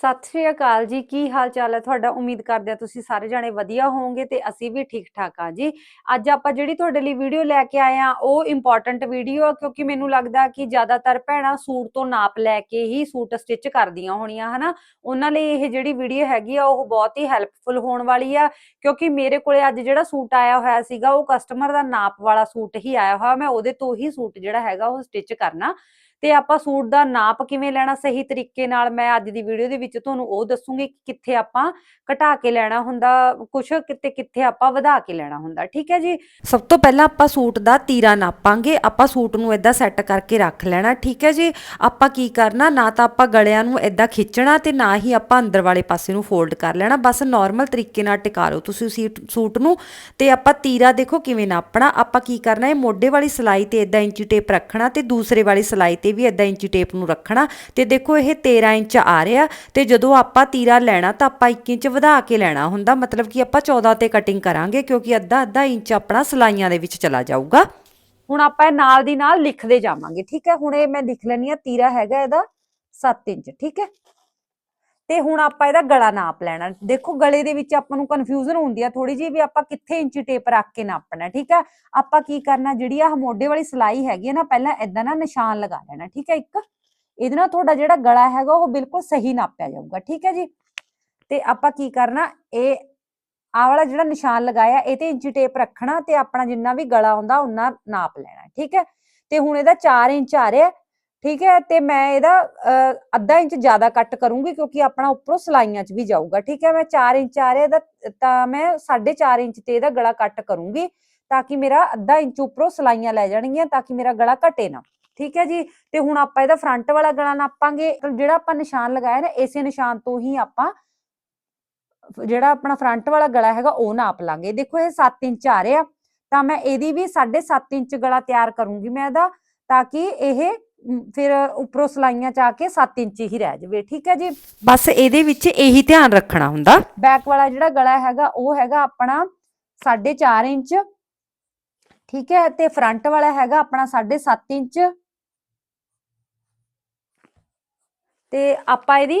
ਸਤਿ ਸ਼੍ਰੀ ਅਕਾਲ ਜੀ, ਕੀ ਹਾਲ ਚਾਲ ਹੈ ਤੁਹਾਡਾ? ਉਮੀਦ ਕਰਦੇ ਆ ਤੁਸੀਂ ਸਾਰੇ ਜਾਣੇ ਵਧੀਆ ਹੋਵੋਗੇ ਤੇ ਅਸੀਂ ਵੀ ਠੀਕ ਠਾਕ ਆ ਜੀ। ਅੱਜ ਆਪਾਂ ਜਿਹੜੀ ਤੁਹਾਡੇ ਲਈ ਵੀਡੀਓ ਲੈ ਕੇ ਆਏ ਆ ਉਹ ਇੰਪੋਰਟੈਂਟ ਵੀਡੀਓ ਆ, ਕਿਉਂਕਿ ਮੈਨੂੰ ਲੱਗਦਾ ਕਿ ਜ਼ਿਆਦਾਤਰ ਭੈਣਾਂ ਸੂਟ ਤੋਂ ਨਾਪ ਲੈ ਕੇ ਹੀ ਸੂਟ ਸਟਿਚ ਕਰਦੀਆਂ ਹੋਣੀਆਂ, ਹਨਾ? ਉਹਨਾਂ ਲਈ ਇਹ ਜਿਹੜੀ ਵੀਡੀਓ ਹੈਗੀ ਆ, ਉਹ ਬਹੁਤ ਹੀ ਹੈਲਪਫੁਲ ਹੋਣ ਵਾਲੀ ਆ, ਕਿਉਂਕਿ ਮੇਰੇ ਕੋਲੇ ਅੱਜ ਜਿਹੜਾ ਸੂਟ ਆਇਆ ਹੋਇਆ ਸੀਗਾ, ਉਹ ਕਸਟਮਰ ਦਾ ਨਾਪ ਵਾਲਾ ਸੂਟ ਹੀ ਆਇਆ ਹੋਇਆ, ਮੈਂ ਉਹਦੇ ਤੋਂ ਹੀ ਸੂਟ ਜਿਹੜਾ ਹੈਗਾ, ਉਹ ਸਟਿਚ ਕਰਨਾ। ਤੇ ਆਪਾਂ ਸੂਟ ਦਾ ਨਾਪ ਕਿਵੇਂ ਲੈਣਾ ਸਹੀ ਤਰੀਕੇ ਨਾਲ? ਮੈਂ ਅੱਜ ਦੀ ਵੀਡੀਓ ਦੇ ਵਿੱਚ ਤੁਹਾਨੂੰ ਉਹ ਦੱਸੂਗੀ ਕਿ ਕਿੱਥੇ ਆਪਾਂ ਘਟਾ ਕੇ ਲੈਣਾ ਹੁੰਦਾ, ਕੁਛ ਕਿਤੇ ਕਿੱਥੇ ਆਪਾਂ ਵਧਾ ਕੇ ਲੈਣਾ ਹੁੰਦਾ, ਠੀਕ ਹੈ ਜੀ? ਸਭ ਤੋਂ ਪਹਿਲਾਂ ਆਪਾਂ ਸੂਟ ਦਾ ਤੀਰਾ ਨਾਪਾਂਗੇ, ਆਪਾਂ ਸੂਟ ਨੂੰ ਇਦਾਂ ਸੈੱਟ ਕਰਕੇ ਰੱਖ ਲੈਣਾ, ਠੀਕ ਹੈ ਜੀ? ਆਪਾਂ ਕੀ ਕਰਨਾ, ਨਾ ਤਾਂ ਆਪਾਂ ਗਲਿਆਂ ਨੂੰ ਇਦਾਂ ਖਿੱਚਣਾ ਤੇ ਨਾ ਹੀ ਆਪਾਂ ਅੰਦਰ ਵਾਲੇ ਪਾਸੇ ਨੂੰ ਫੋਲਡ ਕਰ ਲੈਣਾ, ਬਸ ਨਾਰਮਲ ਤਰੀਕੇ ਨਾਲ ਟਿਕਾ ਲਓ ਤੁਸੀਂ ਸੂਟ ਨੂੰ, ਤੇ ਆਪਾਂ ਤੀਰਾ ਦੇਖੋ ਕਿਵੇਂ ਨਾਪਣਾ, ਆਪਾਂ ਕੀ ਕਰਨਾ ਹੈ ਮੋਢੇ ਵਾਲੀ ਸਲਾਈ ਤੇ ਇਦਾਂ ਇੰਚੀ ਟੇਪ ਰੱਖਣਾ ਤੇ ਦੂਸਰੇ ਵਾਲੀ ਸਲਾਈ ਤੇ ਵੀ ਇਦਾਂ ਇੰਚੀ ਟੇਪ ਨੂੰ ਰੱਖਣਾ। ਤੇ ਦੇਖੋ ਇਹ 13 ਇੰਚ ਆ ਰਿਹਾ ਤੇ ਜਦੋਂ ਆਪਾਂ ਤੀਰਾ ਲੈਣਾ ਤਾਂ ਆਪਾਂ 1 ਇੰਚ ਵਧਾ ਕੇ ਲੈਣਾ ਹੁੰਦਾ। ਮਤਲਬ ਕਿ ਆਪਾਂ 14 ਤੇ ਕਟਿੰਗ ਕਰਾਂਗੇ ਕਿਉਂਕਿ ਅੱਧਾ ਅੱਧਾ ਇੰਚ ਆਪਣਾ ਸਲਾਈਆਂ ਦੇ ਵਿੱਚ ਚਲਾ ਜਾਊਗਾ। ਹੁਣ ਆਪਾਂ ਇਹ ਨਾਲ ਦੀ ਨਾਲ ਲਿਖਦੇ ਜਾਵਾਂਗੇ, ਠੀਕ ਹੈ? ਹੁਣ ਇਹ ਮੈਂ ਲਿਖ ਲੈਣੀ ਆ ਤੀਰਾ ਹੈਗਾ ਇਹਦਾ 7 ਇੰਚ, ਠੀਕ ਹੈ? ਤੇ ਹੁਣ ਆਪਾਂ ਇਹਦਾ ਗਲਾ ਨਾਪ ਲੈਣਾ। ਦੇਖੋ ਗਲੇ ਦੇ ਵਿੱਚ ਆਪਾਂ ਨੂੰ ਕਨਫਿਊਜ਼ਨ ਹੁੰਦੀ ਆ ਥੋੜੀ ਜਿਹੀ ਵੀ ਆਪਾਂ ਕਿੱਥੇ ਇੰਚੀ ਟੇਪ ਰੱਖ ਕੇ ਨਾਪਣਾ, ਠੀਕ ਆ? ਆਪਾਂ ਕੀ ਕਰਨਾ, ਜਿਹੜੀ ਆ ਮੋਢੇ ਵਾਲੀ ਸਲਾਈ ਹੈਗੀ ਹੈ ਨਾ, ਪਹਿਲਾਂ ਇਦਾਂ ਨਾ ਨਿਸ਼ਾਨ ਲਗਾ ਲੈਣਾ, ਠੀਕ ਹੈ ਇੱਕ? ਇਹਦੇ ਨਾਲ ਤੁਹਾਡਾ ਜਿਹੜਾ ਗਲਾ ਹੈਗਾ ਉਹ ਬਿਲਕੁਲ ਸਹੀ ਨਾਪਿਆ ਜਾਊਗਾ, ਠੀਕ ਹੈ ਜੀ? ਤੇ ਆਪਾਂ ਕੀ ਕਰਨਾ, ਇਹ ਆਹ ਵਾਲਾ ਜਿਹੜਾ ਨਿਸ਼ਾਨ ਲਗਾਇਆ, ਇਹ ਤੇ ਇੰਚੀ ਟੇਪ ਰੱਖਣਾ ਤੇ ਆਪਣਾ ਜਿੰਨਾ ਵੀ ਗਲਾ ਹੁੰਦਾ ਉਹਨਾਂ ਨਾਪ ਲੈਣਾ, ਠੀਕ ਹੈ ਤੇ ਹੁਣ ਇਹਦਾ 4 ਇੰਚ ਆ ਰਿਹਾ ਠੀਕ ਹੈ ਤੇ ਮੈਂ ਇਹਦਾ ਅਹ, ਅੱਧਾ ਇੰਚ ਜ਼ਿਆਦਾ ਕੱਟ ਕਰੂੰਗੀ ਕਿਉਂਕਿ ਆਪਣਾ ਉੱਪਰੋਂ ਸਲਾਈਆਂ 'ਚ ਵੀ ਜਾਊਗਾ। ਠੀਕ ਹੈ ਮੈਂ 4 ਇੰਚ ਆ ਰਿਹਾ ਇਹਦਾ ਤਾਂ ਮੈਂ 4.5 ਇੰਚ ਤੇ ਇਹਦਾ ਗਲਾ ਕੱਟ ਕਰੂੰਗੀ ਤਾਂ ਕਿ ਮੇਰਾ ਅੱਧਾ ਇੰਚ ਉੱਪਰੋਂ ਸਲਾਈਆਂ ਲੈ ਜਾਣਗੀਆਂ ਤਾਂ ਕਿ ਮੇਰਾ ਗਲਾ ਘਟੇ ਨਾ। ਠੀਕ ਹੈ ਜੀ ਤੇ ਹੁਣ ਆਪਾਂ ਇਹਦਾ ਫਰੰਟ ਵਾਲਾ ਗਲਾ ਨਾਪਾਂਗੇ। ਜਿਹੜਾ ਆਪਾਂ ਨਿਸ਼ਾਨ ਲਗਾਇਆ ਨਾ ਇਸੇ ਨਿਸ਼ਾਨ ਤੋਂ ਹੀ ਆਪਾਂ ਜਿਹੜਾ ਆਪਣਾ ਫਰੰਟ ਵਾਲਾ ਗਲਾ ਹੈਗਾ ਉਹ ਨਾਪ ਲਾਂਗੇ। ਦੇਖੋ ਇਹ 7 ਇੰਚ ਆ ਰਿਹਾ ਤਾਂ ਮੈਂ ਇਹਦੀ ਵੀ 7.5 ਇੰਚ ਗਲਾ ਤਿਆਰ ਕਰੂੰਗੀ ਮੈਂ ਇਹਦਾ ਤਾਂ ਕਿ ਇਹ ਫਿਰ ਉੱਪਰੋਂ ਸਲਾਈਆਂ ਚ ਆ ਕੇ 7 ਇੰਚ ਹੀ ਰਹਿ ਜਾਵੇ ਠੀਕ ਹੈ ਜੀ? ਬਸ ਇਹਦੇ ਵਿੱਚ ਇਹੀ ਧਿਆਨ ਰੱਖਣਾ ਹੁੰਦਾ। ਬੈਕ ਵਾਲਾ ਜਿਹੜਾ ਗਲਾ ਹੈਗਾ ਉਹ ਹੈਗਾ ਆਪਣਾ 4.5 ਇੰਚ ਠੀਕ ਹੈ? ਤੇ ਫਰੰਟ ਵਾਲਾ ਹੈਗਾ ਆਪਣਾ 7.5 ਇੰਚ। ਤੇ ਆਪਾਂ ਇਹਦੀ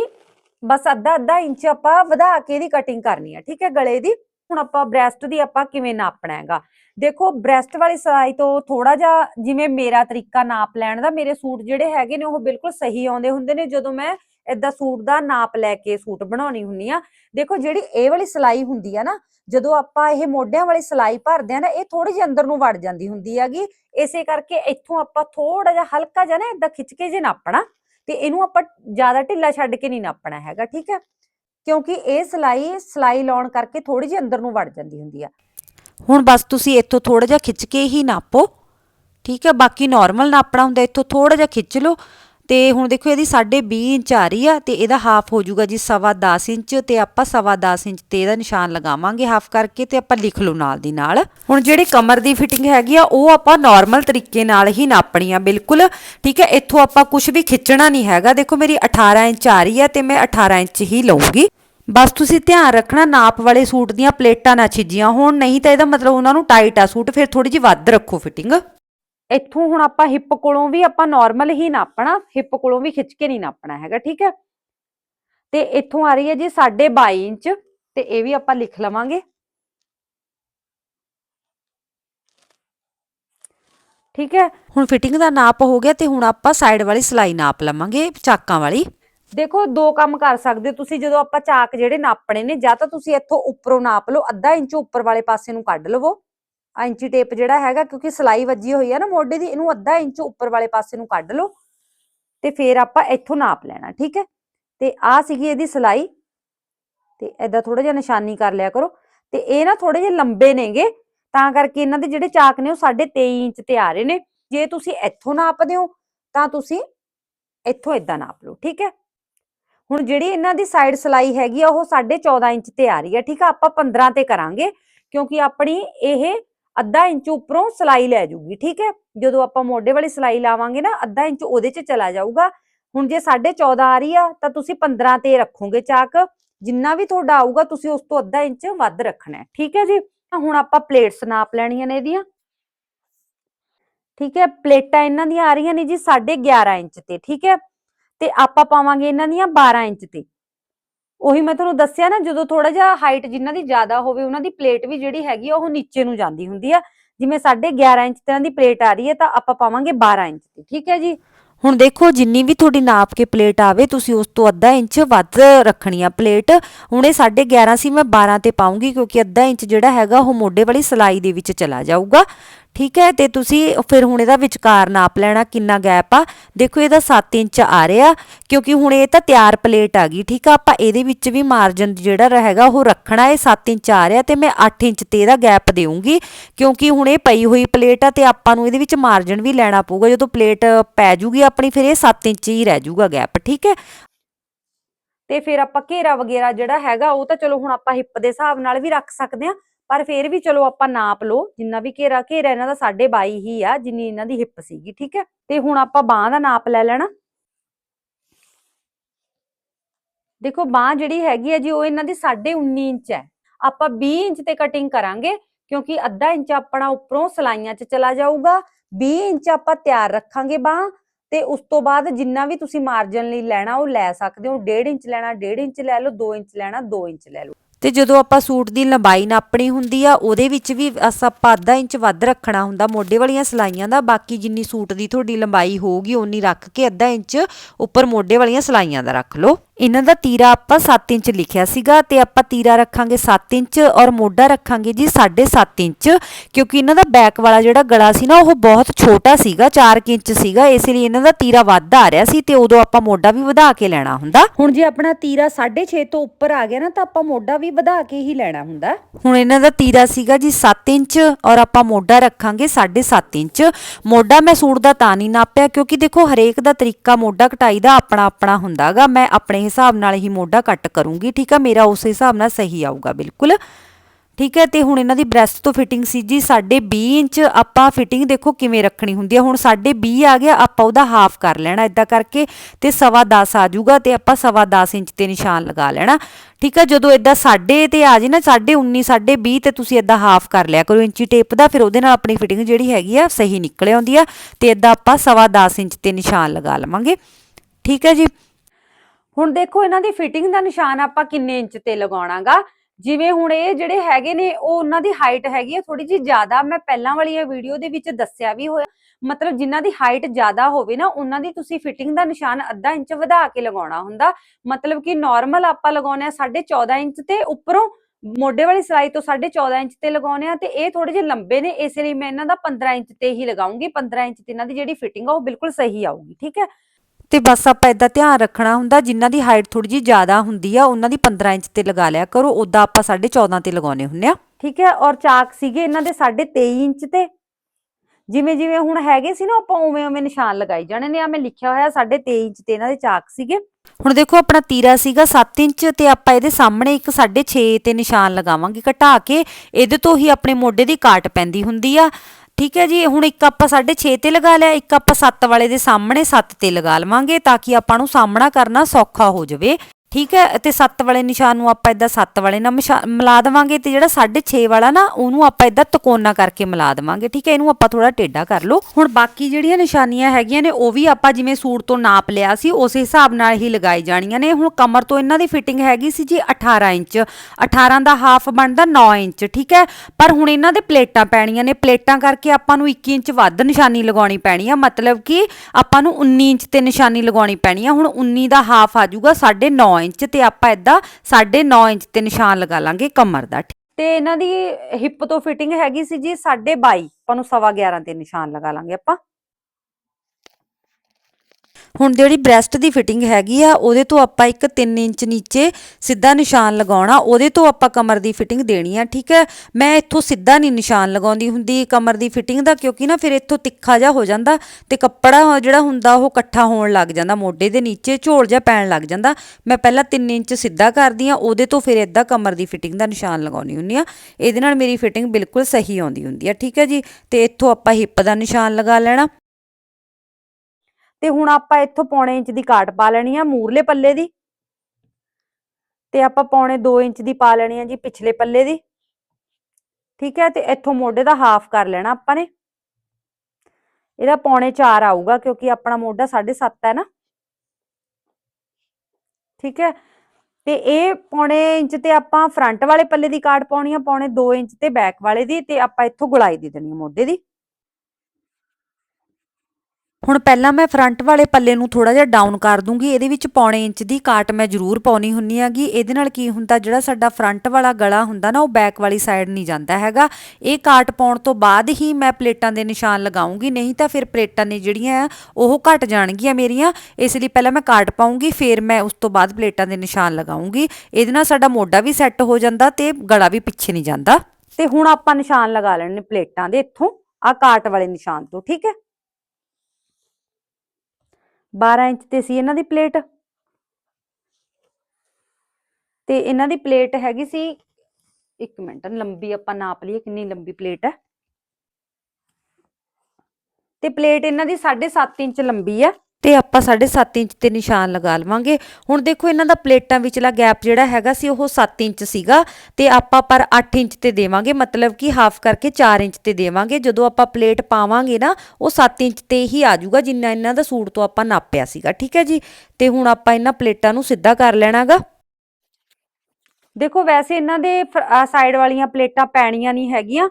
ਬਸ ਅੱਧਾ ਅੱਧਾ ਇੰਚ ਆਪਾਂ ਵਧਾ ਕੇ ਇਹਦੀ ਕਟਿੰਗ ਕਰਨੀ ਹੈ ਠੀਕ ਹੈ? ਗਲੇ ਦੀ। ਹੁਣ ਆਪਾਂ ਬ੍ਰੈਸਟ ਦੀ ਆਪਾਂ ਕਿਵੇਂ ਨਾਪਣਾ ਹੈਗਾ? ਦੇਖੋ ਬ੍ਰੈਸਟ ਵਾਲੀ ਸਿਲਾਈ ਤੋਂ ਥੋੜਾ ਜਿਹਾ ਜਿਵੇਂ ਮੇਰਾ ਤਰੀਕਾ ਨਾਪ ਲੈਣ ਦਾ, ਮੇਰੇ ਸੂਟ ਜਿਹੜੇ ਹੈਗੇ ਨੇ ਉਹ ਬਿਲਕੁਲ ਸਹੀ ਆਉਂਦੇ ਹੁੰਦੇ ਨੇ। ਜਦੋਂ ਮੈਂ ਏਦਾਂ ਸੂਟ ਦਾ ਨਾਪ ਲੈ ਕੇ ਸੂਟ ਬਣਾਉਣੀ ਹੁੰਨੀ ਆ ਦੇਖੋ ਜਿਹੜੀ ਇਹ ਵਾਲੀ ਸਲਾਈ ਹੁੰਦੀ ਆ ਨਾ, ਜਦੋਂ ਆਪਾਂ ਇਹ ਮੋਢਿਆਂ ਵਾਲੀ ਸਲਾਈ ਭਰਦੇ ਆ ਨਾ, ਇਹ ਥੋੜੀ ਜਿਹੀ ਅੰਦਰ ਨੂੰ ਵੜ ਜਾਂਦੀ ਹੁੰਦੀ ਹੈਗੀ। ਇਸੇ ਕਰਕੇ ਇੱਥੋਂ ਆਪਾਂ ਥੋੜਾ ਜਿਹਾ ਹਲਕਾ ਜਿਹਾ ਨਾ ਏਦਾਂ ਖਿੱਚ ਕੇ ਜੇ ਨਾਪਣਾ, ਤੇ ਇਹਨੂੰ ਆਪਾਂ ਜ਼ਿਆਦਾ ਢਿੱਲਾ ਛੱਡ ਕੇ ਨਹੀਂ ਨਾਪਣਾ ਹੈਗਾ, ਠੀਕ ਹੈ? ਕਿਉਂਕਿ ਇਹ ਸਲਾਈ ਸਲਾਈ ਲਾਉਣ ਕਰਕੇ ਥੋੜੀ ਜਿਹੀ ਅੰਦਰ ਨੂੰ ਵੜ ਜਾਂਦੀ ਹੁੰਦੀ ਆ। ਹੁਣ ਬਸ ਤੁਸੀਂ ਇੱਥੋਂ ਥੋੜਾ ਜਿਹਾ ਖਿੱਚ ਕੇ ਹੀ ਨਾਪੋ। ਠੀਕ ਹੈ, ਬਾਕੀ ਨਾਰਮਲ ਨਾਪਣਾ ਹੁੰਦਾ, ਇੱਥੋਂ ਥੋੜਾ ਜਿਹਾ ਖਿੱਚ ਲਓ। ਤੇ ਹੁਣ ਦੇਖੋ, ਇਹਦੀ 20 ਇੰਚ ਆ ਰਹੀ ਆ, ਤੇ ਇਹਦਾ ਹਾਫ ਹੋ ਜਾਊਗਾ ਜੀ ਸਵਾ 10 ਇੰਚ, ਤੇ ਆਪਾਂ ਸਵਾ 10 ਇੰਚ ਤੇ ਇਹਦਾ ਨਿਸ਼ਾਨ ਲਗਾਵਾਂਗੇ ਹਾਫ ਕਰਕੇ ਤੇ ਆਪਾਂ ਲਿਖ ਲਓ ਨਾਲ ਦੀ ਨਾਲ। ਹੁਣ ਜਿਹੜੀ ਕਮਰ ਦੀ ਫਿਟਿੰਗ ਹੈਗੀ ਆ, ਉਹ ਆਪਾਂ ਨਾਰਮਲ ਤਰੀਕੇ ਨਾਲ ਹੀ ਨਾਪਣੀ ਆ, ਬਿਲਕੁਲ। ਠੀਕ ਹੈ, ਇੱਥੋਂ ਆਪਾਂ ਕੁਝ ਵੀ ਖਿੱਚਣਾ ਨਹੀਂ ਹੈਗਾ। ਦੇਖੋ, ਮੇਰੀ 18 ਇੰਚ ਆ ਰਹੀ ਆ, ਤੇ ਮੈਂ 18 ਇੰਚ ਹੀ ਲਵਾਂਗੀ ਬਸ ਤੁਸੀਂ ਧਿਆਨ ਰੱਖਣਾ ਨਾਪ ਵਾਲੇ ਸੂਟ ਦੀਆਂ ਪਲੇਟਾਂ ਨਾ ਛਿੱਜੀਆਂ ਹੋਣ ਨਹੀਂ ਤਾਂ ਇਹਦਾ ਮਤਲਬ ਉਹਨਾਂ ਨੂੰ ਟਾਈਟ ਆ ਸੂਟ ਫਿਰ ਥੋੜੀ ਜਿਹੀ ਵੱਧ ਰੱਖੋ ਫਿਟਿੰਗ। ਇੱਥੋਂ ਹੁਣ ਆਪਾਂ ਹਿੱਪ ਕੋਲੋਂ ਵੀ ਆਪਾਂ ਨਾਰਮਲ ਹੀ ਨਾਪਣਾ ਹਿੱਪ ਕੋਲੋਂ ਵੀ ਖਿੱਚ ਕੇ ਨਹੀਂ ਨਾਪਣਾ ਹੈਗਾ ਠੀਕ ਹੈ? ਤੇ ਇੱਥੋਂ ਆ ਰਹੀ ਹੈ ਜੀ 22 ਇੰਚ ਤੇ ਇਹ ਵੀ ਆਪਾਂ ਲਿਖ ਲਵਾਂਗੇ। ਠੀਕ ਹੈ? ਹੁਣ ਫਿਟਿੰਗ ਦਾ ਨਾਪ ਹੋ ਗਿਆ ਤੇ ਹੁਣ ਆਪਾਂ ਸਾਈਡ ਵਾਲੀ ਸਲਾਈ ਨਾਪ ਲਵਾਂਗੇ ਚਾਕਾਂ ਵਾਲੀ। ਦੇਖੋ, ਦੋ ਕੰਮ ਕਰ ਸਕਦੇ ਤੁਸੀਂ, ਜਦੋਂ ਆਪਾਂ ਚਾਕ ਜਿਹੜੇ ਨਾਪਣੇ ਨੇ, ਜਾਂ ਤਾਂ ਤੁਸੀਂ ਇੱਥੋਂ ਉੱਪਰੋਂ ਨਾਪ ਲਓ, ਅੱਧਾ ਇੰਚ ਉੱਪਰ ਵਾਲੇ ਪਾਸੇ ਨੂੰ ਕੱਢ ਲਵੋ। ਆ ਇੰਚੀ ਟੇਪ ਜਿਹੜਾ ਹੈਗਾ, ਕਿਉਂਕਿ ਸਲਾਈ ਵੱਜੀ ਹੋਈ ਹੈ ਨਾ ਮੋਢੇ ਦੀ, ਇਹਨੂੰ ਅੱਧਾ ਇੰਚ ਉੱਪਰ ਵਾਲੇ ਪਾਸੇ ਨੂੰ ਕੱਢ ਲਓ ਤੇ ਫਿਰ ਆਪਾਂ ਇੱਥੋਂ ਨਾਪ ਲੈਣਾ, ਠੀਕ ਹੈ? ਤੇ ਆ ਸੀਗੀ ਇਹਦੀ ਸਲਾਈ। ਤੇ ਐਦਾਂ ਥੋੜਾ ਜਿਹਾ ਨਿਸ਼ਾਨੀ ਕਰ ਲਿਆ ਕਰੋ। ਤੇ ਇਹ ਨਾ ਥੋੜੇ ਜਿਹੇ ਲੰਬੇ ਨੇਗੇ, ਤਾਂ ਕਰਕੇ ਇਹਨਾਂ ਦੇ ਜਿਹੜੇ ਚਾਕ ਨੇ ਉਹ 23 ਇੰਚ ਤੇ ਆ ਰਹੇ ਨੇ। ਜੇ ਤੁਸੀਂ ਇੱਥੋਂ ਨਾਪਦੇ ਹੋ, ਤਾਂ ਤੁਸੀਂ ਇੱਥੋਂ ਇਦਾਂ ਨਾਪ ਲਓ, ਠੀਕ ਹੈ? ਹੁਣ ਜਿਹੜੀ ਇਹਨਾਂ ਦੀ ਸਾਈਡ ਸਲਾਈ ਹੈਗੀ ਆ, ਉਹ 14.5 ਇੰਚ ਤੇ ਆ ਰਹੀ ਹੈ ਠੀਕ ਆ? ਆਪਾਂ 15 ਤੇ ਕਰਾਂਗੇ, ਕਿਉਂਕਿ ਆਪਣੀ ਇਹ ਅੱਧਾ ਇੰਚ ਉੱਪਰੋਂ ਸਲਾਈ ਲੈ ਜੂਗੀ, ਠੀਕ ਹੈ? ਜਦੋਂ ਆਪਾਂ ਮੋਢੇ ਵਾਲੀ ਸਲਾਈ ਲਾਵਾਂਗੇ ਨਾ, ਅੱਧਾ ਇੰਚ ਉਹਦੇ 'ਚ ਚਲਾ ਜਾਊਗਾ। ਹੁਣ ਜੇ 14.5 ਆ ਰਹੀ ਆ, ਤਾਂ ਤੁਸੀਂ 15 ਤੇ ਰੱਖੋਗੇ ਚਾਕ। ਜਿੰਨਾ ਵੀ ਤੁਹਾਡਾ ਆਊਗਾ, ਤੁਸੀਂ ਉਸ ਤੋਂ ਅੱਧਾ ਇੰਚ ਵੱਧ ਰੱਖਣਾ ਠੀਕ ਹੈ ਜੀ? ਹੁਣ ਆਪਾਂ ਪਲੇਟਸ ਨਾਪ ਲੈਣੀਆਂ ਨੇ ਇਹਦੀਆਂ। ਠੀਕ ਹੈ? ਪਲੇਟਾਂ ਇਹਨਾਂ ਦੀਆਂ ਆ ਰਹੀਆਂ ਨੇ ਜੀ 11.5 ਇੰਚ ਤੇ, ਠੀਕ ਹੈ? ਤੇ ਆਪਾਂ ਪਾਵਾਂਗੇ ਇਹਨਾਂ ਦੀਆਂ 12 ਇੰਚ ਤੇ। ਉਹੀ ਮੈਂ ਤੁਹਾਨੂੰ ਦੱਸਿਆ ਨਾ, ਜਦੋਂ ਥੋੜਾ ਜਿਹਾ ਹਾਈਟ ਜਿਨ੍ਹਾਂ ਦੀ ਜ਼ਿਆਦਾ ਹੋਵੇ, ਉਹਨਾਂ ਦੀ ਪਲੇਟ ਵੀ ਜਿਹੜੀ ਹੈਗੀ ਆ, ਉਹ ਨੀਚੇ ਨੂੰ ਜਾਂਦੀ ਹੁੰਦੀ ਆ। ਜਿਵੇਂ 11.5 ਇੰਚ ਤਰ੍ਹਾਂ ਦੀ ਪਲੇਟ ਆ ਰਹੀ ਹੈ, ਤਾਂ ਆਪਾਂ ਪਾਵਾਂਗੇ 12 ਇੰਚ ਤੇ, ਠੀਕ ਹੈ ਜੀ? ਹੁਣ ਦੇਖੋ, ਜਿੰਨੀ ਵੀ ਤੁਹਾਡੀ ਨਾਪ ਕੇ ਪਲੇਟ ਆਵੇ, ਤੁਸੀਂ ਉਸ ਤੋਂ ਅੱਧਾ ਇੰਚ ਵੱਧ ਰੱਖਣੀ ਆ ਪਲੇਟ ਹੁਣ ਇਹ 11.5 ਸੀ, ਮੈਂ 12 ਤੇ ਪਾਉਂਗੀ, ਕਿਉਂਕਿ ਅੱਧਾ ਇੰਚ ਜਿਹੜਾ ਹੈਗਾ, ਉਹ ਮੋਢੇ ਵਾਲੀ ਸਲਾਈ ਦੇ ਵਿੱਚ ਚਲਾ ਜਾਊਗਾ। ਠੀਕ ਹੈ? ਤੇ ਤੁਸੀਂ ਫਿਰ ਹੁਣ ਇਹਦਾ ਵਿਚਕਾਰ ਨਾਪ ਲੈਣਾ ਕਿੰਨਾ ਗੈਪ ਆ? ਦੇਖੋ, ਇਹਦਾ 7 ਇੰਚ ਆ ਰਿਹਾ, ਕਿਉਂਕਿ ਹੁਣ ਇਹ ਤਾਂ ਤਿਆਰ ਪਲੇਟ ਆ ਗਈ, ਠੀਕ ਆ? ਆਪਾਂ ਇਹਦੇ ਵਿੱਚ ਵੀ ਮਾਰਜਨ ਜਿਹੜਾ ਰਹੇਗਾ, ਉਹ ਰੱਖਣਾ ਇਹ 7 ਇੰਚ ਆ ਰਿਹਾ ਤੇ ਮੈਂ 8 ਇੰਚ ਤੇ ਇਹਦਾ ਗੈਪ ਦੇਵਾਂਗੀ ਕਿਉਂਕਿ ਹੁਣ ਇਹ ਪਈ ਹੋਈ ਪਲੇਟ ਆ ਤੇ ਆਪਾਂ ਨੂੰ ਇਹਦੇ ਵਿੱਚ ਮਾਰਜਨ ਵੀ ਲੈਣਾ ਪਊਗਾ, ਜਦੋਂ ਪਲੇਟ ਪੈ ਜੂਗੀ ਆਪਣੀ, ਫਿਰ ਇਹ 7 ਇੰਚ ਹੀ ਰਹਿ ਜੂਗਾ ਗੈਪ ਠੀਕ ਹੈ? ਤੇ ਫਿਰ ਆਪਾਂ ਘੇਰਾ ਵਗੈਰਾ ਜਿਹੜਾ ਹੈਗਾ, ਉਹ ਤਾਂ ਚਲੋ ਹੁਣ ਆਪਾਂ ਹਿੱਪ ਦੇ ਹਿਸਾਬ ਨਾਲ ਵੀ ਰੱਖ ਸਕਦੇ ਆ ਪਰ ਫਿਰ ਵੀ ਚਲੋ ਆਪਾਂ ਨਾਪ ਲਓ, ਜਿੰਨਾ ਵੀ ਘੇਰਾ ਘੇਰਾ ਇਹਨਾਂ ਦਾ 22.5 ਹੀ ਆ, ਜਿੰਨੀ ਇਹਨਾਂ ਦੀ ਹਿੱਪ ਸੀਗੀ, ਠੀਕ ਹੈ? ਤੇ ਹੁਣ ਆਪਾਂ ਬਾਹ ਦਾ ਨਾਪ ਲੈ ਲੈਣਾ। ਦੇਖੋ, ਬਾਹ ਜਿਹੜੀ ਹੈਗੀ ਹੈ ਜੀ, ਉਹ ਇਹਨਾਂ ਦੀ 19.5 ਇੰਚ ਹੈ। ਆਪਾਂ 20 ਇੰਚ ਤੇ ਕਟਿੰਗ ਕਰਾਂਗੇ, ਕਿਉਂਕਿ ਅੱਧਾ ਇੰਚ ਆਪਣਾ ਉੱਪਰੋਂ ਸਲਾਈਆਂ 'ਚ ਚਲਾ ਜਾਊਗਾ 20 ਇੰਚ ਆਪਾਂ ਤਿਆਰ ਰੱਖਾਂਗੇ ਬਾਹ, ਤੇ ਉਸ ਤੋਂ ਬਾਅਦ ਜਿੰਨਾ ਵੀ ਤੁਸੀਂ ਮਾਰਜਨ ਲਈ ਲੈਣਾ, ਉਹ ਲੈ ਸਕਦੇ ਹੋ। 1.5 ਇੰਚ ਲੈਣਾ 1.5 ਇੰਚ ਲੈ ਲਓ 2 ਇੰਚ ਲੈਣਾ 2 ਇੰਚ ਲੈ ਲਓ। ਤੇ ਜਦੋਂ ਆਪਾਂ ਸੂਟ ਦੀ ਲੰਬਾਈ ਨਾਪਣੀ ਹੁੰਦੀ ਆ, ਉਹਦੇ ਵਿੱਚ ਵੀ ਅਸ, ਆਪਾਂ ਅੱਧਾ ਇੰਚ ਵੱਧ ਰੱਖਣਾ ਹੁੰਦਾ, ਮੋਢੇ ਵਾਲੀਆਂ ਸਲਾਈਆਂ ਦਾ, ਬਾਕੀ ਜਿੰਨੀ ਸੂਟ ਦੀ ਤੁਹਾਡੀ ਲੰਬਾਈ ਹੋਊਗੀ, ਓਨੀ ਰੱਖ ਕੇ ਅੱਧਾ ਇੰਚ ਉੱਪਰ ਮੋਢੇ ਵਾਲੀਆਂ ਸਲਾਈਆਂ ਦਾ ਰੱਖ ਲਓ। ਇਹਨਾਂ ਦਾ ਤੀਰਾ ਆਪਾਂ 7 ਇੰਚ ਲਿਖਿਆ ਸੀਗਾ ਤੇ ਆਪਾਂ ਤੀਰਾ ਰੱਖਾਂਗੇ 7 ਇੰਚ ਔਰ ਮੋਢਾ ਰੱਖਾਂਗੇ ਜੀ 7.5 ਇੰਚ ਕਿਉਂਕਿ ਇਹਨਾਂ ਦਾ ਬੈਕ ਵਾਲਾ ਜਿਹੜਾ ਗਲਾ ਸੀ ਨਾ ਉਹ ਬਹੁਤ ਛੋਟਾ ਸੀਗਾ 4 ਇੰਚ ਸੀਗਾ ਇਸ ਲਈ ਇਹਨਾਂ ਦਾ ਤੀਰਾ ਵੱਧ ਆ ਰਿਹਾ ਸੀ ਤੇ ਉਦੋਂ ਆਪਾਂ ਮੋਢਾ ਵੀ ਵਧਾ ਕੇ ਲੈਣਾ ਹੁੰਦਾ। ਹੁਣ ਜੇ ਆਪਣਾ ਤੀਰਾ 6.5 ਤੋਂ ਉੱਪਰ ਆ ਗਿਆ ਨਾ ਤਾਂ ਆਪਾਂ ਮੋਢਾ ਵੀ ਵਧਾ ਕੇ ਹੀ ਲੈਣਾ ਹੁੰਦਾ। ਹੁਣ ਇਹਨਾਂ ਦਾ ਤੀਰਾ ਸੀਗਾ ਜੀ 7 ਇੰਚ ਔਰ ਆਪਾਂ ਮੋਢਾ ਰੱਖਾਂਗੇ 7.5 ਇੰਚ। ਮੋਢਾ ਮੈਂ ਸੂਟ ਦਾ ਤਾਂ ਨਹੀਂ ਨਾਪਿਆ ਕਿਉਂਕਿ ਦੇਖੋ ਹਰੇਕ ਦਾ ਤਰੀਕਾ ਮੋਢਾ ਕਟਾਈ ਦਾ ਆਪਣਾ ਆਪਣਾ ਹੁੰਦਾਗਾ ਮੈਂ ਆਪਣੇ ਹਿਸਾਬ ਨਾਲ ਹੀ ਮੋਢਾ ਕੱਟ ਕਰੂੰਗੀ, ਠੀਕ ਆ ਮੇਰਾ ਉਸ ਹਿਸਾਬ ਨਾਲ ਸਹੀ ਆਊਗਾ, ਬਿਲਕੁਲ। ਠੀਕ ਹੈ? ਤੇ ਹੁਣ ਇਹਨਾਂ ਦੀ ਬ੍ਰੈਸਟ ਤੋਂ ਫਿਟਿੰਗ ਸੀ ਜੀ 20 ਇੰਚ ਆਪਾਂ ਫਿਟਿੰਗ ਦੇਖੋ ਕਿਵੇਂ ਰੱਖਣੀ ਹੁੰਦੀ ਹੈ। ਹੁਣ 20 ਆ ਗਿਆ, ਆਪਾਂ ਉਹਦਾ ਹਾਫ ਕਰ ਲੈਣਾ ਇਦਾਂ ਕਰਕੇ ਤੇ ਸਵਾ 10 ਆ ਜਾਊਗਾ ਤੇ ਆਪਾਂ ਸਵਾ 10 ਇੰਚ ਤੇ ਨਿਸ਼ਾਨ ਲਗਾ ਲੈਣਾ। ਠੀਕ ਹੈ? ਜਦੋਂ ਇਦਾਂ ਸਾਢੇ ਤੇ ਆ ਜੇ ਨਾ 19 20 ਤੇ ਤੁਸੀਂ ਇਦਾਂ ਹਾਫ ਕਰ ਲਿਆ ਕਰੋ, ਇੰਚੀ ਟੇਪ ਦਾ, ਫਿਰ ਉਹਦੇ ਨਾਲ ਆਪਣੀ ਫਿਟਿੰਗ ਜਿਹੜੀ ਹੈਗੀ ਆ, ਸਹੀ ਨਿਕਲ ਆਉਂਦੀ ਆ ਤੇ ਇਦਾਂ ਆਪਾਂ ਸਵਾ 10 ਇੰਚ ਤੇ ਨਿਸ਼ਾਨ ਲਗਾ ਲਵਾਂਗੇ। ਠੀਕ ਹੈ ਜੀ? ਹੁਣ ਦੇਖੋ ਇਹਨਾਂ ਦੀ ਫਿਟਿੰਗ ਦਾ ਨਿਸ਼ਾਨ ਆਪਾਂ ਕਿੰਨੇ ਇੰਚ ਤੇ ਲਗਾਉਣਾਗਾ? ਜਿਵੇਂ ਹੁਣ ਇਹ ਜਿਹੜੇ ਹੈਗੇ ਨੇ, ਉਹ ਉਹਨਾਂ ਦੀ ਹਾਈਟ ਹੈਗੀ ਹੈ ਥੋੜੀ ਜਿਹੀ ਜ਼ਿਆਦਾ ਮੈਂ ਪਹਿਲਾਂ ਵਾਲੀ ਵੀਡੀਓ ਦੇ ਵਿੱਚ ਦੱਸਿਆ ਵੀ ਹੋਇਆ। ਮਤਲਬ ਜਿਨ੍ਹਾਂ ਦੀ ਹਾਈਟ ਜ਼ਿਆਦਾ ਹੋਵੇ ਨਾ, ਉਹਨਾਂ ਦੀ ਤੁਸੀਂ ਫਿਟਿੰਗ ਦਾ ਨਿਸ਼ਾਨ ਅੱਧਾ ਇੰਚ ਵਧਾ ਕੇ ਲਗਾਉਣਾ ਹੁੰਦਾ। ਮਤਲਬ ਕਿ ਨਾਰਮਲ ਆਪਾਂ ਲਗਾਉਨੇ ਆ 14.5 ਇੰਚ ਤੇ ਉੱਪਰੋਂ ਮੋਢੇ ਵਾਲੀ ਸਲਾਈ ਤੋਂ 14.5 ਇੰਚ ਤੇ ਲਗਾਉਨੇ ਆ ਤੇ ਇਹ ਥੋੜੇ ਜਿਹੇ ਲੰਬੇ ਨੇ, ਇਸੇ ਲਈ ਮੈਂ ਇਹਨਾਂ ਦਾ 15 ਇੰਚ ਤੇ ਹੀ ਲਗਾਉਂਗੀ। 15 ਇੰਚ ਤੇ ਇਹਨਾਂ ਦੀ ਜਿਹੜੀ ਫਿਟਿੰਗ ਆ, ਉਹ ਬਿਲਕੁਲ ਸਹੀ ਆਊਗੀ, ਠੀਕ ਹੈ? ਤੇ ਬਸ ਆਪਾਂ ਇਦਾਂ ਧਿਆਨ ਰੱਖਣਾ ਹੁੰਦਾ ਜਿਨ੍ਹਾਂ ਦੀ ਹਾਈਟ ਥੋੜੀ ਜਿਹੀ ਜ਼ਿਆਦਾ ਹੁੰਦੀ ਆ ਉਹਨਾਂ ਦੀ 15 ਇੰਚ ਤੇ ਲਗਾ ਲਿਆ ਕਰੋ ਉਦਾਂ ਆਪਾਂ 14.5 ਤੇ ਲਗਾਉਨੇ ਹੁੰਨੇ ਆ। ਠੀਕ ਹੈ ਔਰ ਚਾਕ ਸੀਗੇ ਇਹਨਾਂ ਦੇ 23 ਇੰਚ ਤੇ। ਜਿਵੇਂ ਜਿਵੇਂ ਹੁਣ ਹੈਗੇ ਸੀ ਨਾ ਆਪਾਂ ਉਵੇਂ ਉਵੇਂ ਨਿਸ਼ਾਨ ਲਗਾਈ ਜਾਣੇ ਨੇ ਆ ਮੈਂ ਲਿਖਿਆ ਹੋਇਆ 23 ਇੰਚ ਤੇ ਇਹਨਾਂ ਦੇ ਚਾਕ ਸੀਗੇ। ਹੁਣ ਦੇਖੋ ਆਪਣਾ ਤੀਰਾ ਸੀਗਾ 7 ਇੰਚ ਤੇ ਆਪਾਂ ਇਹਦੇ ਸਾਹਮਣੇ ਇੱਕ 6.5 ਤੇ ਨਿਸ਼ਾਨ ਲਗਾਵਾਂਗੇ ਘਟਾ ਕੇ ਇਹਦੇ ਤੋਂ ਹੀ ਆਪਣੇ ਮੋਢੇ ਦੀ ਕਾਟ ਪੈਂਦੀ ਹੁੰਦੀ ਆ। ਠੀਕ ਹੈ ਜੀ, ਹੁਣ ਇੱਕ ਆਪਾਂ 6.5 ਤੇ ਲਗਾ ਲਿਆ, ਇੱਕ ਆਪਾਂ 7 ਵਾਲੇ ਦੇ ਸਾਹਮਣੇ 7 ਤੇ ਲਗਾ ਲਵਾਂਗੇ ਤਾਂ ਕਿ ਆਪਾਂ ਨੂੰ ਸਾਹਮਣਾ ਕਰਨਾ ਸੌਖਾ ਹੋ ਜਾਵੇ। ਠੀਕ ਹੈ? ਤੇ 7 ਵਾਲੇ ਨਿਸ਼ਾਨ ਨੂੰ ਆਪਾਂ ਇਦਾਂ 7 ਵਾਲੇ ਨਾਲ ਮਿਸ਼ਾ- ਮਿਲਾ ਦੇਵਾਂਗੇ ਤੇ ਜਿਹੜਾ 6.5 ਵਾਲਾ ਨਾ, ਉਹਨੂੰ ਆਪਾਂ ਇਦਾਂ ਤਕੋਨਾ ਕਰਕੇ ਮਿਲਾ ਦੇਵਾਂਗੇ, ਠੀਕ ਹੈ? ਇਹਨੂੰ ਆਪਾਂ ਥੋੜਾ ਟੇਢਾ ਕਰ ਲਓ। ਹੁਣ ਬਾਕੀ ਜਿਹੜੀਆਂ ਨਿਸ਼ਾਨੀਆਂ ਹੈਗੀਆਂ ਨੇ, ਉਹ ਵੀ ਆਪਾਂ ਜਿਵੇਂ ਸੂਟ ਤੋਂ ਨਾਪ ਲਿਆ ਸੀ, ਉਸੇ ਹਿਸਾਬ ਨਾਲ ਹੀ ਲਗਾਈ ਜਾਣੀਆਂ ਨੇ। ਹੁਣ ਕਮਰ ਤੋਂ ਇਹਨਾਂ ਦੀ ਫਿਟਿੰਗ ਹੈਗੀ ਸੀ ਜੀ 18 ਇੰਚ। 18 ਦਾ ਹਾਫ ਬਣਦਾ 9 ਇੰਚ, ਠੀਕ ਹੈ? ਪਰ ਹੁਣ ਇਹਨਾਂ ਦੇ ਪਲੇਟਾਂ ਪੈਣੀਆਂ ਨੇ। ਪਲੇਟਾਂ ਕਰਕੇ ਆਪਾਂ ਨੂੰ 21 ਇੰਚ ਵੱਧ ਨਿਸ਼ਾਨੀ ਲਗਾਉਣੀ ਪੈਣੀ ਆ। ਮਤਲਬ ਕਿ ਆਪਾਂ ਨੂੰ 19 ਇੰਚ ਤੇ ਨਿਸ਼ਾਨੀ ਲਗਾਉਣੀ ਪੈਣੀ ਆ। ਹੁਣ 19 ਦਾ ਹਾਫ ਆ ਜਾਊਗਾ 9.5 ਇੰਚ ਤੇ ਆਪਾਂ ਇਦਾਂ 9.5 ਇੰਚ ਤੇ ਨਿਸ਼ਾਨ ਲਗਾ ਲਾਂਗੇ ਕਮਰ ਦਾ ਤੇ ਇਹਨਾਂ ਦੀ ਹਿੱਪ ਤੋਂ ਫਿਟਿੰਗ ਹੈਗੀ ਸੀ ਜੀ 22.5 ਆਪਾਂ ਨੂੰ 11.5 ਤੇ ਨਿਸ਼ਾਨ ਲਗਾ ਲਾਂਗੇ ਆਪਾਂ। ਹੁਣ ਜਿਹੜੀ ਬ੍ਰੈਸਟ ਦੀ ਫਿਟਿੰਗ ਹੈਗੀ ਆ, ਉਹਦੇ ਤੋਂ ਆਪਾਂ ਇੱਕ 3 ਇੰਚ ਨੀਚੇ ਸਿੱਧਾ ਨਿਸ਼ਾਨ ਲਗਾਉਣਾ, ਉਹਦੇ ਤੋਂ ਆਪਾਂ ਕਮਰ ਦੀ ਫਿਟਿੰਗ ਦੇਣੀ ਆ, ਠੀਕ ਹੈ ਮੈਂ ਇੱਥੋਂ ਸਿੱਧਾ ਨਹੀਂ ਨਿਸ਼ਾਨ ਲਗਾਉਂਦੀ ਹੁੰਦੀ ਕਮਰ ਦੀ ਫਿਟਿੰਗ ਦਾ, ਕਿਉਂਕਿ ਨਾ ਫਿਰ ਇੱਥੋਂ ਤਿੱਖਾ ਜਿਹਾ ਹੋ ਜਾਂਦਾ ਤੇ ਕੱਪੜਾ ਜਿਹੜਾ ਹੁੰਦਾ, ਉਹ ਇਕੱਠਾ ਹੋਣ ਲੱਗ ਜਾਂਦਾ, ਮੋਢੇ ਦੇ ਨੀਚੇ ਝੋਲ ਜਿਹਾ ਪੈਣ ਲੱਗ ਜਾਂਦਾ। ਮੈਂ ਪਹਿਲਾਂ 3 ਇੰਚ ਸਿੱਧਾ ਕਰਦੀ ਆ, ਉਹਦੇ ਤੋਂ ਫਿਰ ਇਦਾਂ ਕਮਰ ਦੀ ਫਿਟਿੰਗ ਦਾ ਨਿਸ਼ਾਨ ਲਗਾਉਣੀ ਹੁੰਦੀ ਆ। ਇਹਦੇ ਨਾਲ ਮੇਰੀ ਫਿਟਿੰਗ ਬਿਲਕੁਲ ਸਹੀ ਆਉਂਦੀ ਹੁੰਦੀ ਆ, ਠੀਕ ਹੈ ਜੀ? ਤੇ ਇੱਥੋਂ ਆਪਾਂ ਹਿੱਪ ਦਾ ਨਿਸ਼ਾਨ ਲਗਾ ਲੈਣਾ। ਤੇ ਹੁਣ ਆਪਾਂ ਇੱਥੋਂ ਪੌਣੇ ਇੰਚ ਦੀ ਕਾਟ ਪਾ ਲੈਣੀ ਆ ਮੂਰਲੇ ਪੱਲੇ ਦੀ। ਤੇ ਆਪਾਂ ਪੌਣੇ 2 ਇੰਚ ਦੀ ਪਾ ਲੈਣੀ ਆ ਜੀ ਪਿਛਲੇ ਪੱਲੇ ਦੀ। ਠੀਕ ਹੈ, ਤੇ ਇੱਥੋਂ ਮੋਢੇ ਦਾ ਹਾਫ ਕਰ ਲੈਣਾ ਆਪਾਂ ਨੇ। ਇਹਦਾ ਪੌਣੇ 4 ਆਊਗਾ ਕਿਉਂਕਿ ਆਪਣਾ ਮੋਢਾ 7.5 ਹੈ ਨਾ। ਠੀਕ ਹੈ, ਤੇ ਇਹ ਪੌਣੇ ਇੰਚ ਤੇ ਆਪਾਂ ਫਰੰਟ ਵਾਲੇ ਪੱਲੇ ਦੀ ਕਾਟ ਪਾਉਣੀ ਆ, ਪੌਣੇ 2 ਇੰਚ ਤੇ ਬੈਕ ਵਾਲੇ ਦੀ ਤੇ ਆਪਾਂ ਇੱਥੋਂ ਗੁਲਾਈ ਦੇ ਦੇਣੀ ਮੋਢੇ ਦੀ। ਹੁਣ ਪਹਿਲਾਂ ਮੈਂ ਫਰੰਟ ਵਾਲੇ ਪੱਲੇ ਨੂੰ ਥੋੜਾ ਜਿਹਾ ਡਾਊਨ ਕਰ ਦੂੰਗੀ, ਇਹਦੇ ਵਿੱਚ ਪੌਣੇ ਇੰਚ ਦੀ ਕਾਟ ਮੈਂ ਜ਼ਰੂਰ ਪਾਉਣੀ ਹੁੰਨੀ ਹੈਗੀ। ਇਹਦੇ ਨਾਲ ਕੀ ਹੁੰਦਾ, ਜਿਹੜਾ ਸਾਡਾ ਫਰੰਟ ਵਾਲਾ ਗਲਾ ਹੁੰਦਾ ਨਾ, ਉਹ ਬੈਕ ਵਾਲੀ ਸਾਈਡ ਨਹੀਂ ਜਾਂਦਾ ਹੈਗਾ। ਇਹ ਕਾਟ ਪਾਉਣ ਤੋਂ ਬਾਅਦ ਹੀ ਮੈਂ ਪਲੇਟਾਂ ਦੇ ਨਿਸ਼ਾਨ ਲਗਾਉਂਗੀ, ਨਹੀਂ ਤਾਂ ਫਿਰ ਪਲੇਟਾਂ ਨੇ ਜਿਹੜੀਆਂ ਆ, ਉਹ ਘਟ ਜਾਣਗੀਆਂ ਮੇਰੀਆਂ। ਇਸ ਲਈ ਪਹਿਲਾਂ ਮੈਂ ਕਾਟ ਪਾਉਂਗੀ, ਫਿਰ ਮੈਂ ਉਸ ਤੋਂ ਬਾਅਦ ਪਲੇਟਾਂ ਦੇ ਨਿਸ਼ਾਨ ਲਗਾਉਂਗੀ। ਇਹਦੇ ਨਾਲ ਸਾਡਾ ਮੋਢਾ ਵੀ ਸੈੱਟ ਹੋ ਜਾਂਦਾ ਤੇ ਗਲਾ ਵੀ ਪਿੱਛੇ ਨਹੀਂ ਜਾਂਦਾ। ਤੇ ਹੁਣ ਆਪਾਂ ਨਿਸ਼ਾਨ ਲਗਾ ਲੈਣੇ ਪਲੇਟਾਂ ਦੇ ਇੱਥੋਂ ਆ ਕਾਟ ਵਾਲੇ ਨਿਸ਼ਾਨ ਤੋਂ, ਠੀਕ ਹੈ? 12 ਇੰਚ ਤੇ ਸੀ ਇਹਨਾਂ ਦੀ ਪਲੇਟ। ਤੇ ਇਹਨਾਂ ਦੀ ਪਲੇਟ ਹੈਗੀ ਸੀ 1 ਮਿੰਟ, ਲੰਬੀ ਆਪਾਂ ਨਾਪ ਲਈਏ, ਕਿੰਨੀ ਲੰਬੀ ਪਲੇਟ ਹੈ। ਤੇ ਪਲੇਟ ਇਹਨਾਂ ਦੀ 7.5 ਇੰਚ ਲੰਬੀ ਹੈ। ਤੇ ਆਪਾਂ 7.5 ਇੰਚ ਤੇ ਨਿਸ਼ਾਨ ਲਗਾ ਲਵਾਂਗੇ। ਹੁਣ ਦੇਖੋ, ਇਹਨਾਂ ਦਾ ਪਲੇਟਾਂ ਵਿਚਲਾ ਗੈਪ ਜਿਹੜਾ ਹੈਗਾ ਸੀ, ਉਹ 7 ਇੰਚ ਸੀਗਾ ਤੇ ਆਪਾਂ ਪਰ 8 ਇੰਚ ਤੇ ਦੇਵਾਂਗੇ, ਮਤਲਬ ਕਿ ਹਾਫ ਕਰਕੇ 4 ਇੰਚ ਤੇ ਦੇਵਾਂਗੇ। ਜਦੋਂ ਆਪਾਂ ਪਲੇਟ ਪਾਵਾਂਗੇ ਨਾ, ਉਹ 7 ਇੰਚ ਤੇ ਹੀ ਆ ਜਾਊਗਾ, ਜਿੰਨਾ ਇਹਨਾਂ ਦਾ ਸੂਟ ਤੋਂ ਆਪਾਂ ਨਾਪਿਆ ਸੀਗਾ, ਠੀਕ ਹੈ ਜੀ? ਤੇ ਹੁਣ ਆਪਾਂ ਇਹਨਾਂ ਪਲੇਟਾਂ ਨੂੰ ਸਿੱਧਾ ਕਰ ਲੈਣਾਗਾ। ਦੇਖੋ, ਵੈਸੇ ਇਹਨਾਂ ਦੇ ਸਾਈਡ ਵਾਲੀਆਂ ਪਲੇਟਾਂ ਪੈਣੀਆਂ ਨਹੀਂ ਹੈਗੀਆਂ।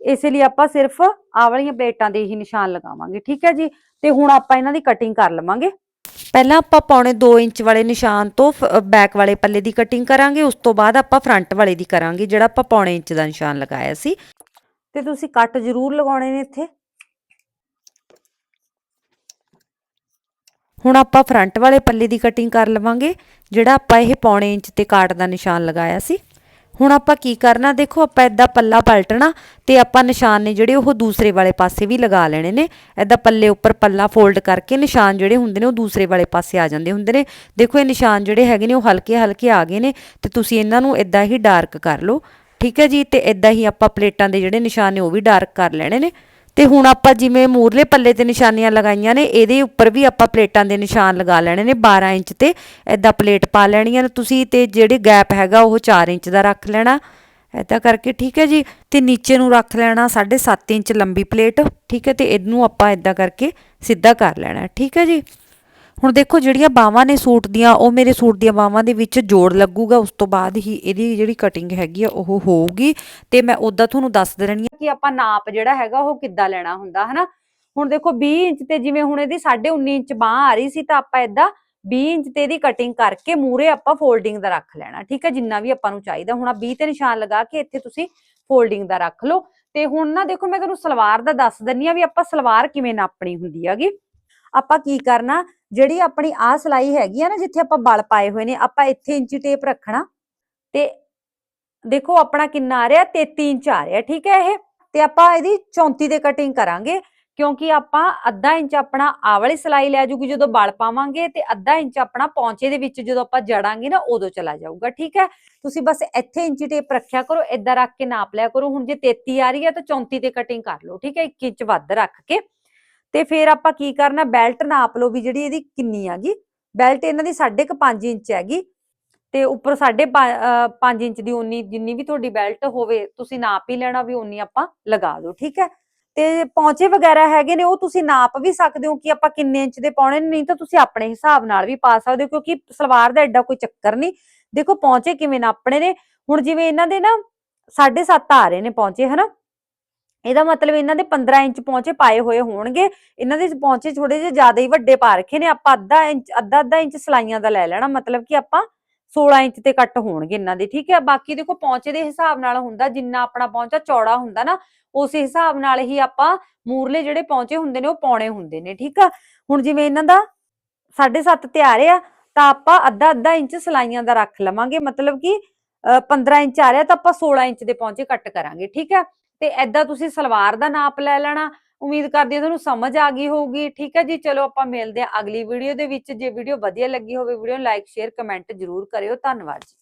ਇਸੇ ਲਈ ਆਪਾਂ ਸਿਰਫ ਆ ਵਾਲੀਆਂ ਪਲੇਟਾਂ ਦੇ ਹੀ ਨਿਸ਼ਾਨ ਲਗਾਵਾਂਗੇ, ਠੀਕ ਹੈ ਜੀ? ਤੇ ਹੁਣ ਆਪਾਂ ਇਹਨਾਂ ਦੀ ਕਟਿੰਗ ਕਰ ਲਵਾਂਗੇ। ਪਹਿਲਾਂ ਆਪਾਂ ਪੌਣੇ 2 ਇੰਚ ਵਾਲੇ ਨਿਸ਼ਾਨ ਤੋਂ ਬੈਕ ਵਾਲੇ ਪੱਲੇ ਦੀ ਕਟਿੰਗ ਕਰਾਂਗੇ ਉਸ ਤੋਂ ਬਾਅਦ ਆਪਾਂ ਫਰੰਟ ਵਾਲੇ ਦੀ ਕਰਾਂਗੇ ਜਿਹੜਾ ਆਪਾਂ ਪੌਣੇ ਇੰਚ ਦਾ ਨਿਸ਼ਾਨ ਲਗਾਇਆ ਸੀ। ਤੇ ਤੁਸੀਂ ਕੱਟ ਜ਼ਰੂਰ ਲਗਾਉਣੇ ਨੇ ਇੱਥੇ। ਹੁਣ ਆਪਾਂ ਫਰੰਟ ਵਾਲੇ ਪੱਲੇ ਦੀ ਕਟਿੰਗ ਕਰ ਲਵਾਂਗੇ ਜਿਹੜਾ ਆਪਾਂ ਇਹ ਪੌਣੇ ਇੰਚ ਤੇ ਕਾਟ ਦਾ ਨਿਸ਼ਾਨ ਲਗਾਇਆ ਸੀ। ਹੁਣ ਆਪਾਂ ਕੀ ਕਰਨਾ? ਦੇਖੋ, ਆਪਾਂ ਇਦਾਂ ਪੱਲਾ ਪਲਟਣਾ ਤੇ ਆਪਾਂ ਨਿਸ਼ਾਨ ਨੇ ਜਿਹੜੇ ਉਹ ਦੂਸਰੇ ਵਾਲੇ ਪਾਸੇ ਵੀ ਲਗਾ ਲੈਣੇ ਨੇ। ਇਦਾਂ ਪੱਲੇ ਉੱਪਰ ਪੱਲਾ ਫੋਲਡ ਕਰਕੇ ਨਿਸ਼ਾਨ ਜਿਹੜੇ ਹੁੰਦੇ ਨੇ ਉਹ ਦੂਸਰੇ ਵਾਲੇ ਪਾਸੇ ਆ ਜਾਂਦੇ ਹੁੰਦੇ ਨੇ। ਦੇਖੋ, ਇਹ ਨਿਸ਼ਾਨ ਜਿਹੜੇ ਹੈਗੇ ਨੇ ਉਹ ਹਲਕੇ ਹਲਕੇ ਆ ਗਏ ਨੇ ਤੇ ਤੁਸੀਂ ਇਹਨਾਂ ਨੂੰ ਇਦਾਂ ਹੀ ਡਾਰਕ ਕਰ ਲਓ। ਠੀਕ ਹੈ ਜੀ? ਤੇ ਇਦਾਂ ਹੀ ਆਪਾਂ ਪਲੇਟਾਂ ਦੇ ਜਿਹੜੇ ਨਿਸ਼ਾਨ ਨੇ ਉਹ ਵੀ ਡਾਰਕ ਕਰ ਲੈਣੇ ਨੇ। ਤੇ ਹੁਣ ਆਪਾਂ ਜਿਵੇਂ ਮੂਰਲੇ ਪੱਲੇ ਤੇ ਨਿਸ਼ਾਨੀਆਂ ਲਗਾਈਆਂ ਨੇ, ਇਹਦੇ ਉੱਪਰ ਵੀ ਆਪਾਂ ਪਲੇਟਾਂ ਦੇ ਨਿਸ਼ਾਨ ਲਗਾ ਲੈਣੇ ਨੇ 12 ਇੰਚ ਤੇ। ਐਦਾਂ ਪਲੇਟ ਪਾ ਲੈਣੀਆਂ ਨੇ ਤੁਸੀਂ ਤੇ ਜਿਹੜੇ ਗੈਪ ਹੈਗਾ ਉਹ 4 ਇੰਚ ਦਾ ਰੱਖ ਲੈਣਾ। ਐਦਾਂ ਕਰਕੇ, ਠੀਕ ਹੈ ਜੀ? ਤੇ ਨੀਚੇ ਨੂੰ ਰੱਖ ਲੈਣਾ 7.5 ਇੰਚ ਲੰਬੀ ਪਲੇਟ, ਠੀਕ ਹੈ? ਤੇ ਇਹਨੂੰ ਆਪਾਂ ਐਦਾਂ ਕਰਕੇ ਸਿੱਧਾ ਕਰ ਲੈਣਾ, ਠੀਕ ਹੈ ਜੀ? ਹੁਣ ਦੇਖੋ ਜਿਹੜੀਆਂ ਬਾਹਾਂ ਨੇ ਸੂਟ ਦੀਆਂ, ਉਹ ਮੇਰੇ ਸੂਟ ਦੀਆਂ ਬਾਹਾਂ ਦੇ ਵਿੱਚ ਜੋੜ ਲੱਗੂਗਾ, ਉਸ ਤੋਂ ਬਾਅਦ ਹੀ ਇਹਦੀ ਜਿਹੜੀ ਕਟਿੰਗ ਹੈਗੀ ਆ, ਉਹ ਹੋਊਗੀ। ਤੇ ਮੈਂ ਉਦਾਂ ਤੁਹਾਨੂੰ ਦੱਸ ਦੇਣੀ ਕਿ ਆਪਾਂ ਨਾਪ ਜਿਹੜਾ ਹੈਗਾ, ਉਹ ਕਿੱਦਾਂ ਲੈਣਾ ਹੁੰਦਾ, ਹਨਾ? ਹੁਣ ਦੇਖੋ 20 ਇੰਚ ਤੇ ਜਿਵੇਂ ਹੁਣ ਇਹਦੀ 19.5 ਇੰਚ ਬਾਹ ਆ ਰਹੀ ਸੀ, ਤਾਂ ਆਪਾਂ ਏਦਾਂ 20 ਇੰਚ ਤੇ ਇਹਦੀ ਕਟਿੰਗ ਕਰਕੇ ਮੂਰੇ ਆਪਾਂ ਫੋਲਡਿੰਗ ਦਾ ਰੱਖ ਲੈਣਾ, ਠੀਕ ਹੈ? ਜਿੰਨਾ ਵੀ ਆਪਾਂ ਨੂੰ ਚਾਹੀਦਾ। ਹੁਣ ਆ 20 ਤੇ ਨਿਸ਼ਾਨ ਲਗਾ ਕੇ ਇੱਥੇ ਤੁਸੀਂ ਫੋਲਡਿੰਗ ਦਾ ਰੱਖ ਲਓ। ਤੇ ਹੁਣ ਨਾ ਦੇਖੋ, ਮੈਂ ਤੁਹਾਨੂੰ ਸਲਵਾਰ ਦਾ ਦੱਸ ਦਿੰਨੀ ਆ ਵੀ ਆਪਾਂ ਸਲਵਾਰ ਕਿਵੇਂ ਨਾਪਣੀ ਹੁੰਦੀ ਹੈਗੀ। ਆਪਾਂ ਕੀ ਕਰਨਾ ਜਿਹੜੀ ਆਪਣੀ ਆਹ ਸਲਾਈ ਹੈਗੀ ਆ ਨਾ, ਜਿੱਥੇ ਆਪਾਂ ਬਲ ਪਾਏ ਹੋਏ ਨੇ, ਆਪਾਂ ਇੱਥੇ ਇੰਚੀ ਟੇਪ ਰੱਖਣਾ। ਤੇ ਦੇਖੋ ਆਪਣਾ ਕਿੰਨਾ ਆ ਰਿਹਾ 33 ਇੰਚ ਆ ਰਿਹਾ, ਠੀਕ ਹੈ ਇਹ? ਤੇ ਆਪਾਂ ਇਹਦੀ 34 ਦੇ ਕਟਿੰਗ ਕਰਾਂਗੇ, ਕਿਉਂਕਿ ਆਪਾਂ ਅੱਧਾ ਇੰਚ ਆਪਣਾ ਆਹ ਵਾਲੀ ਸਲਾਈ ਲੈ ਜੂਗੀ ਜਦੋਂ ਬਲ ਪਾਵਾਂਗੇ ਤੇ ਅੱਧਾ ਇੰਚ ਆਪਣਾ ਪੌਂਚੇ ਦੇ ਵਿੱਚ ਜਦੋਂ ਆਪਾਂ ਜੜਾਂਗੇ ਨਾ, ਉਦੋਂ ਚਲਾ ਜਾਊਗਾ, ਠੀਕ ਹੈ? ਤੁਸੀਂ ਬਸ ਇੱਥੇ ਇੰਚੀ ਟੇਪ ਰੱਖਿਆ ਕਰੋ, ਏਦਾਂ ਰੱਖ ਕੇ ਨਾਪ ਲਿਆ ਕਰੋ। ਹੁਣ ਜੇ 33 ਆ ਰਹੀ ਹੈ ਤਾਂ 34 ਤੇ ਕਟਿੰਗ ਕਰ ਲਓ, ਠੀਕ ਹੈ? 1 ਇੰਚ ਵੱਧ ਰੱਖ ਕੇ। ਤੇ ਫਿਰ ਆਪਾਂ ਕੀ ਕਰਨਾ, ਬੈਲਟ ਨਾਪ ਲਓ ਵੀ ਜਿਹੜੀ ਇਹਦੀ ਕਿੰਨੀ ਹੈਗੀ। ਬੈਲਟ ਇਹਨਾਂ ਦੀ 5.5 ਇੰਚ ਹੈਗੀ ਤੇ ਉੱਪਰ 5.5 ਇੰਚ ਦੀ ਉਨੀ ਜਿੰਨੀ ਵੀ ਤੁਹਾਡੀ ਬੈਲਟ ਹੋਵੇ, ਤੁਸੀਂ ਨਾਪ ਹੀ ਲੈਣਾ ਵੀ ਉਨੀ ਆਪਾਂ ਲਗਾ ਦਿਓ, ਠੀਕ ਹੈ। ਤੇ ਪੌਂਚੇ ਵਗੈਰਾ ਹੈਗੇ ਨੇ, ਉਹ ਤੁਸੀਂ ਨਾਪ ਵੀ ਸਕਦੇ ਹੋ ਕਿ ਆਪਾਂ ਕਿੰਨੇ ਇੰਚ ਦੇ ਪਾਉਣੇ, ਨਹੀਂ ਤਾਂ ਤੁਸੀਂ ਆਪਣੇ ਹਿਸਾਬ ਨਾਲ ਵੀ ਪਾ ਸਕਦੇ ਹੋ, ਕਿਉਂਕਿ ਸਲਵਾਰ ਦਾ ਐਡਾ ਕੋਈ ਚੱਕਰ ਨਹੀਂ। ਦੇਖੋ ਪੌਂਚੇ ਕਿਵੇਂ ਨਾਪਣੇ ਨੇ, ਹੁਣ ਜਿਵੇਂ ਇਹਨਾਂ ਦੇ ਨਾ 7.5 ਆ ਰਹੇ ਨੇ ਪੌਂਚੇ, ਹਨਾ? ਇਹਦਾ ਮਤਲਬ ਇਹਨਾਂ ਦੇ 15 ਇੰਚ ਪੌਂਚੇ ਪਾਏ ਹੋਏ ਹੋਣਗੇ। ਇਹਨਾਂ ਦੇ ਪੌਂਚੇ ਥੋੜੇ ਜਿਹਾ ਜ਼ਿਆਦਾ ਹੀ ਵੱਡੇ ਪਾ ਰੱਖੇ ਨੇ। ਆਪਾਂ ਅੱਧਾ ਇੰਚ, ਅੱਧਾ ਅੱਧਾ ਇੰਚ ਸਲਾਈਆਂ ਦਾ ਲੈ ਲੈਣਾ। ਮਤਲਬ ਕਿ ਆਪਾਂ 16 ਇੰਚ ਤੇ ਕੱਟ ਹੋਣਗੇ ਇਹਨਾਂ ਦੇ, ਠੀਕ ਹੈ? ਬਾਕੀ ਦੇਖੋ ਪੌਂਚੇ ਦੇ ਹਿਸਾਬ ਨਾਲ ਹੁੰਦਾ, ਜਿੰਨਾ ਆਪਣਾ ਪੌਂਚਾ ਚੌੜਾ ਹੁੰਦਾ ਨਾ, ਉਸੇ ਹਿਸਾਬ ਨਾਲ ਹੀ ਆਪਾਂ ਮੂਰਲੇ ਜਿਹੜੇ ਪੌਂਚੇ ਹੁੰਦੇ ਨੇ, ਉਹ ਪਾਉਣੇ ਹੁੰਦੇ ਨੇ, ਠੀਕ ਆ? ਹੁਣ ਜਿਵੇਂ ਇਹਨਾਂ ਦਾ 7.5 ਤੇ ਆ ਰਿਹਾ ਤਾਂ ਆਪਾਂ ਅੱਧਾ ਅੱਧਾ ਇੰਚ ਸਲਾਈਆਂ ਦਾ ਰੱਖ ਲਵਾਂਗੇ। ਮਤਲਬ ਕਿ 15 ਇੰਚ ਆ ਰਿਹਾ, ਤਾਂ ਆਪਾਂ 16 ਇੰਚ ਦੇ ਪੌਂਚੇ ਕੱਟ ਕਰਾਂਗੇ, ਠੀਕ ਹੈ ਤੇ ਐਦਾਂ ਤੁਸੀਂ ਸਲਵਾਰ ਦਾ ਨਾਪ ਲੈ ਲੈਣਾ। ਉਮੀਦ ਕਰਦੀ ਹਾਂ ਤੁਹਾਨੂੰ ਸਮਝ ਆ ਗਈ ਹੋਊਗੀ। ਠੀਕ ਹੈ ਜੀ, ਚਲੋ ਆਪਾਂ ਮਿਲਦੇ ਹਾਂ ਅਗਲੀ ਵੀਡੀਓ ਦੇ ਵਿੱਚ। ਜੇ ਵੀਡੀਓ ਵਧੀਆ ਲੱਗੀ ਹੋਵੇ ਵੀਡੀਓ ਨੂੰ ਲਾਈਕ ਸ਼ੇਅਰ ਕਮੈਂਟ ਜ਼ਰੂਰ ਕਰਿਓ। ਧੰਨਵਾਦ ਜੀ।